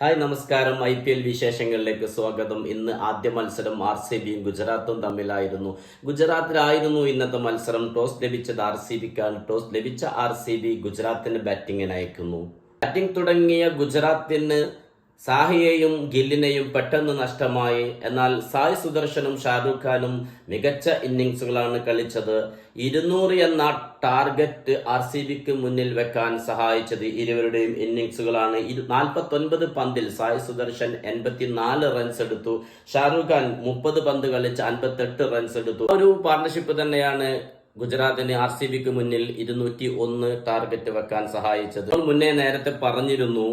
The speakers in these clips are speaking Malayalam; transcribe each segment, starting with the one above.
ഹായ് നമസ്കാരം. ഐ പി എൽ വിശേഷങ്ങളിലേക്ക് സ്വാഗതം. ഇന്ന് ആദ്യ മത്സരം ആർ സി ബിയും ഗുജറാത്തും തമ്മിലായിരുന്നു. ഗുജറാത്തിലായിരുന്നു ഇന്നത്തെ മത്സരം. ടോസ് ലഭിച്ചത് ആർ സി ബിക്കാണ്. ടോസ് ലഭിച്ച ആർ സി ബി ഗുജറാത്തിന് ബാറ്റിംഗിന് അയക്കുന്നു. ബാറ്റിംഗ് തുടങ്ങിയ ഗുജറാത്തിന് സാഹിയെയും ഗില്ലിനെയും പെട്ടെന്ന് നഷ്ടമായി. എന്നാൽ സായ് സുദർശനും ഷാരൂഖ് ഖാനും മികച്ച ഇന്നിങ്സുകളാണ് കളിച്ചത്. ഇരുന്നൂറ് എന്ന ടാർഗറ്റ് ആർ സി ബിക്ക് മുന്നിൽ വെക്കാൻ സഹായിച്ചത് ഇരുവരുടെയും ഇന്നിങ്സുകളാണ് നാൽപ്പത്തൊൻപത് പന്തിൽ സായ് സുദർശൻ എൺപത്തിനാല് റൺസ് എടുത്തു. ഷാരൂഖ് ഖാൻ മുപ്പത് പന്ത് കളിച്ച് അൻപത്തെട്ട് റൺസ് എടുത്തു. ഒരു പാർട്ണർഷിപ്പ് തന്നെയാണ് ഗുജറാത്തിന് ആർ സി ബിക്ക് മുന്നിൽ ഇരുന്നൂറ്റി ഒന്ന് ടാർഗറ്റ് വെക്കാൻ സഹായിച്ചത്. മുന്നേ നേരത്തെ പറഞ്ഞിരുന്നു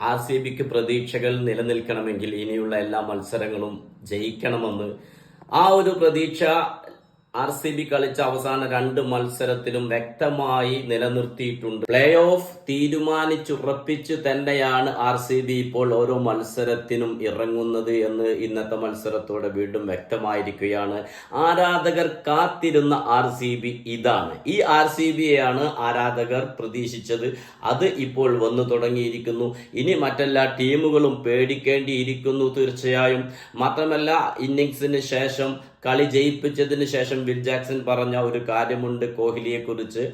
ആർ സി ബിക്ക് പ്രതീക്ഷകൾ നിലനിൽക്കണമെങ്കിൽ ഇനിയുള്ള എല്ലാ മത്സരങ്ങളും ജയിക്കണമെന്ന് ആ ഒരു പ്രതീക്ഷ ആർ സി ബി കളിച്ച അവസാന രണ്ട് മത്സരത്തിലും വ്യക്തമായി നിലനിർത്തിയിട്ടുണ്ട്. പ്ലേ ഓഫ് തീരുമാനിച്ചുറപ്പിച്ചു തന്നെയാണ് ആർ സി ബി ഇപ്പോൾ ഓരോ മത്സരത്തിനും ഇറങ്ങുന്നത് എന്ന് ഇന്നത്തെ മത്സരത്തോടെ വീണ്ടും വ്യക്തമായിരിക്കുകയാണ്. ആരാധകർ കാത്തിരുന്ന ആർ സി ബി ഇതാണ്. ഈ ആർ സി ബിയെയാണ് ആരാധകർ പ്രതീക്ഷിച്ചത്. അത് ഇപ്പോൾ വന്നു തുടങ്ങിയിരിക്കുന്നു. ഇനി മറ്റെല്ലാ ടീമുകളും പേടിക്കേണ്ടിയിരിക്കുന്നു തീർച്ചയായും. മാത്രമല്ല ഇന്നിങ്സിന് ശേഷം കളി ജയിപ്പിച്ചതിന് ശേഷം വിൽ ജാക്സൺ പറഞ്ഞ ഒരു കാര്യമുണ്ട് കോഹ്ലിയെ കുറിച്ച്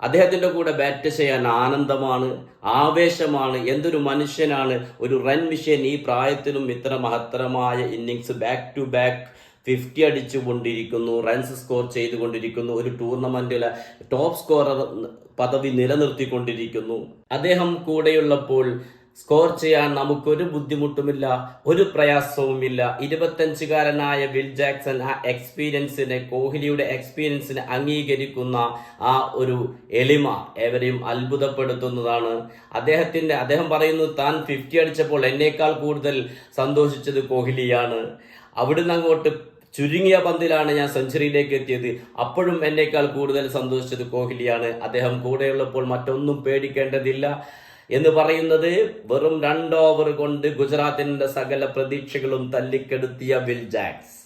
അദ്ദേഹത്തിന്റെ കൂടെ ബാറ്റ് ചെയ്യാൻ ആനന്ദമാണ് ആവേശമാണ് എന്തൊരു മനുഷ്യനാണ്. ഒരു റൺ മിഷ്യൻ ഈ പ്രായത്തിലും ഇത്ര മഹത്തരമായ innings back to back fifty അടിച്ചു കൊണ്ടിരിക്കുന്നു റൺസ് സ്കോർ ചെയ്തുകൊണ്ടിരിക്കുന്നു ഒരു ടൂർണമെന്റിലെ ടോപ്പ് സ്കോറർ പദവി നിലനിർത്തിക്കൊണ്ടിരിക്കുന്നു. അദ്ദേഹം കൂടെയുള്ളപ്പോൾ സ്കോർ ചെയ്യാൻ നമുക്കൊരു ബുദ്ധിമുട്ടുമില്ല ഒരു പ്രയാസവുമില്ല. ഇരുപത്തഞ്ചുകാരനായ വിൽ ജാക്സൺ ആ എക്സ്പീരിയൻസിനെ കോഹ്ലിയുടെ എക്സ്പീരിയൻസിനെ അംഗീകരിക്കുന്ന ആ ഒരു എളിമ ഏവരെയും അത്ഭുതപ്പെടുത്തുന്നതാണ്. അദ്ദേഹത്തിന്റെ അദ്ദേഹം പറയുന്നു താൻ ഫിഫ്റ്റി അടിച്ചപ്പോൾ എന്നേക്കാൾ കൂടുതൽ സന്തോഷിച്ചത് കോഹ്ലിയാണ്. അവിടുന്ന് അങ്ങോട്ട് ചുരുങ്ങിയ പന്തിലാണ് ഞാൻ സെഞ്ചുറിയിലേക്ക് എത്തിയത്. അപ്പോഴും എന്നേക്കാൾ കൂടുതൽ സന്തോഷിച്ചത് കോഹ്ലിയാണ്. അദ്ദേഹം കൂടെയുള്ളപ്പോൾ മറ്റൊന്നും പേടിക്കേണ്ടതില്ല. എന്ന് പറയുന്നത് വെറും രണ്ട് ഓവർ കൊണ്ട് ഗുജറാത്തിന്റെ സകല പ്രതീക്ഷകളും തല്ലിക്കെടുത്തിയ വിൽ ജാക്സ്